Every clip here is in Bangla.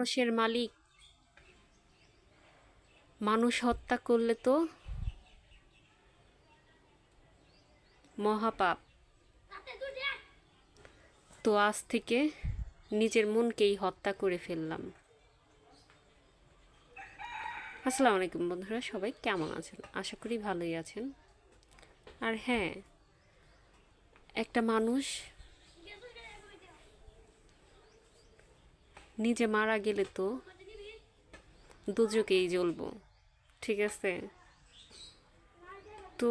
মানুষের মালিক। মানুষ হত্যা করলে তো মহাপাপ। তো আজ থেকে নিজের মনকেই হত্যা করে ফেললাম। আসসালামু আলাইকুম বন্ধুরা, সবাই কেমন আছেন? আশা করি ভালোই আছেন। আর হ্যাঁ একটা মানুষ নিজে মারা গেলে তো দুজকেই জ্বলবো, ঠিক আছে? তো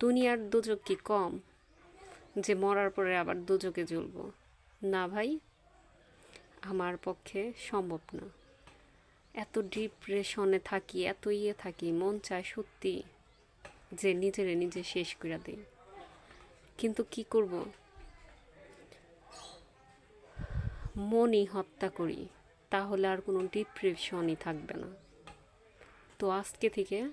দুনিয়ার দুজক কি কম যে মরার পরে আবার দুজকে জ্বলবো? না ভাই, আমার পক্ষে সম্ভব না। এত ডিপ্রেশনে থাকি, এত ইয়ে থাকি, মন চায় সত্যি যে নিজেরে নিজে শেষ করে দিই। কিন্তু কি করব? মনই হত্যা করি, তাহলে আর কোনো ডিপ্রেশনই থাকবে না। তো আজকে থেকে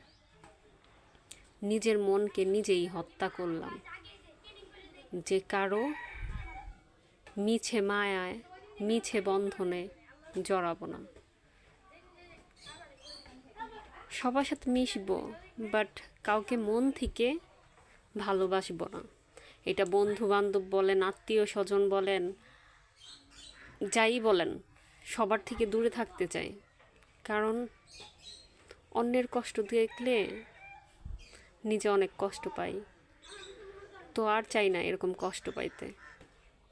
নিজের মনকে নিজেই হত্যা করলাম। যে কারও মিছে মায়ায়, মিছে বন্ধনে জড়াবো না। সবার সাথে মিশবো বাট কাউকে মন থেকে ভালোবাসবো না। এটা বন্ধু বান্ধব বলেন, আত্মীয় স্বজন বলেন যাই বলেন, সবার থেকে দূরে থাকতে চাই। কারণ অন্যের কষ্ট দেখলে নিজে অনেক কষ্ট পাই। তো আর চাই না এরকম কষ্ট পাইতে।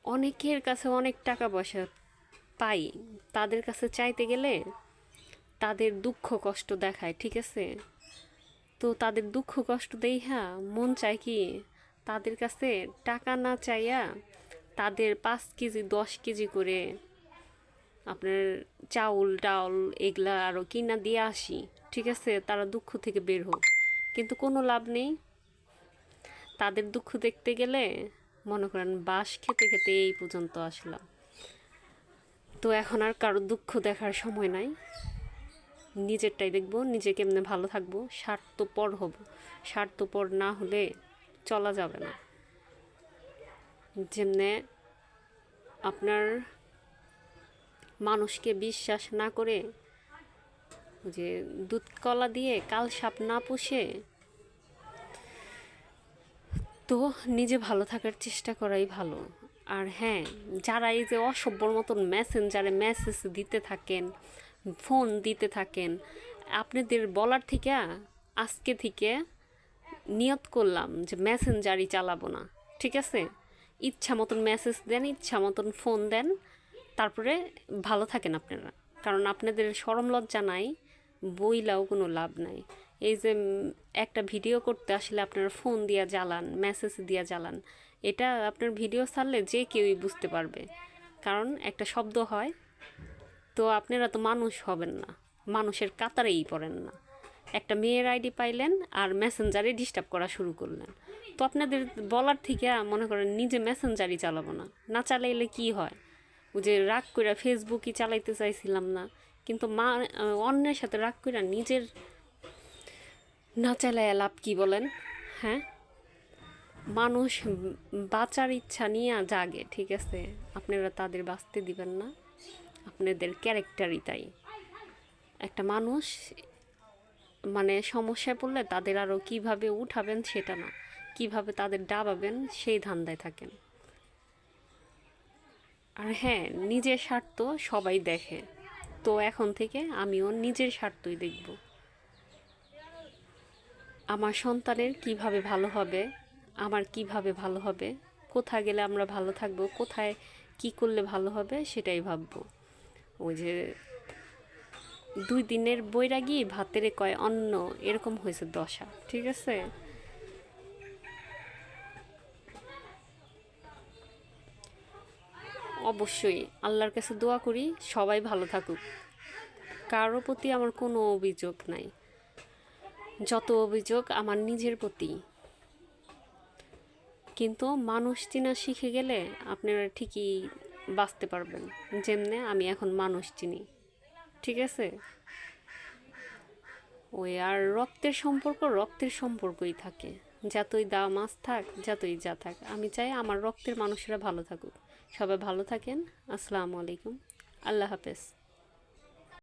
অনেকের কাছে অনেক টাকা পয়সা পাই, তাদের কাছে চাইতে গেলে তাদের দুঃখ কষ্ট দেখায়, ঠিক আছে? তো তাদের দুঃখ কষ্ট দেই হ্যাঁ মন চায় কি তাদের কাছে টাকা না চাইয়া তাদের পাঁচ কেজি, দশ কেজি করে আপনার চাউল টাউল এগুলা আরও কিনা দিয়ে আসি, ঠিক আছে? তারা দুঃখ থেকে বের হোক। কিন্তু কোনো লাভ নেই। তাদের দুঃখ দেখতে গেলে মনে করেন বাস খেতে খেতে এই পর্যন্ত আসলাম। তো এখন আর কারও দুঃখ দেখার সময় নাই। নিজেরটাই দেখব, নিজে কেমনে ভালো থাকব, স্বার্থপর হব। স্বার্থপর না হলে চলা যাবে না। যেমনে আপনার মানুষকে বিশ্বাস না করে যে দুধ কলা দিয়ে কাল সাপ না পুষে তো নিজে ভালো থাকার চেষ্টা করাই ভালো। আর হ্যাঁ যারা এই যে অসভ্যর মতন মেসেঞ্জারে মেসেজ দিতে থাকেন ফোন দিতে থাকেন, আপনাদের বলার থেকে আজকে থেকে নিয়ত করলাম যে মেসেঞ্জারই চালাবো না, ঠিক আছে? ইচ্ছা মতন মেসেজ দেন ইচ্ছা মতন ফোন দেন। তারপরে ভালো থাকেন আপনারা। কারণ আপনাদের সরম লজ্জা নাই, বইলাও কোনো লাভ নাই। এই যে একটা ভিডিও করতে আসলে আপনারা ফোন দিয়া জ্বালান মেসেজ দিয়া জ্বালান, এটা আপনার ভিডিও ছাড়লে যে কেউই বুঝতে পারবে। কারণ একটা শব্দ হয়, তো আপনারা তো মানুষ হবেন না। মানুষের কাতারেই পড়েন না। একটা মেয়ের আইডি পাইলেন আর মেসেঞ্জারে ডিস্টার্ব করা শুরু করলেন। তো আপনাদের বলার থেকে মনে করেন নিজে মেসেঞ্জারই চালাবো না। না চালাইলে কি হয়? ওই যে রাগ করে ফেসবুকই চালাইতে চাইছিলাম না। কিন্তু মা অন্যের সাথে রাগ করে নিজের না চালাইয়া লাভ কি বলেন? হ্যাঁ? মানুষ বাঁচার ইচ্ছা নিয়ে জাগে, ঠিক আছে? আপনারা তাদের বাঁচতে দিবেন না। আপনাদের ক্যারেক্টারই তাই। একটা মানুষ মানে সমস্যায় পড়লে তাদের আরও কীভাবে উঠাবেন সেটা না। কীভাবে তাদের ডাবাবেন, সেই ধান্দায় থাকেন। আর হ্যাঁ নিজের স্বার্থ সবাই দেখে। তো এখন থেকে আমিও নিজের স্বার্থই দেখব। আমার সন্তানের কীভাবে ভালো হবে, আমার কীভাবে ভালো হবে, কোথায় গেলে আমরা ভালো থাকব, কোথায় কি করলে ভালো হবে সেটাই ভাববো। ওই যে দুই দিনের বৈরাগী ভাতের কয় অন্ন, এরকম হয়েছে দশা, ঠিক আছে? অবশ্যই আল্লাহর কাছে দোয়া করি, সবাই ভালো থাকুক। কারও প্রতি আমার কোনো অভিযোগ নাই। যত অভিযোগ আমার নিজের প্রতি। কিন্তু মানুষ চিনা শিখে গেলে আপনারা ঠিকই বাঁচতে পারবেন। যেমনে আমি এখন মানুষ চিনি। ঠিক আছে? ওই আর রক্তের সম্পর্ক রক্তের সম্পর্কই থাকে। যতই দা মাছ থাক, যতই যা থাক। আমি চাই আমার রক্তের মানুষেরা ভালো থাকুক। সবাই ভালো থাকেন। আসসালামু আলাইকুম। আল্লাহ হাফেজ।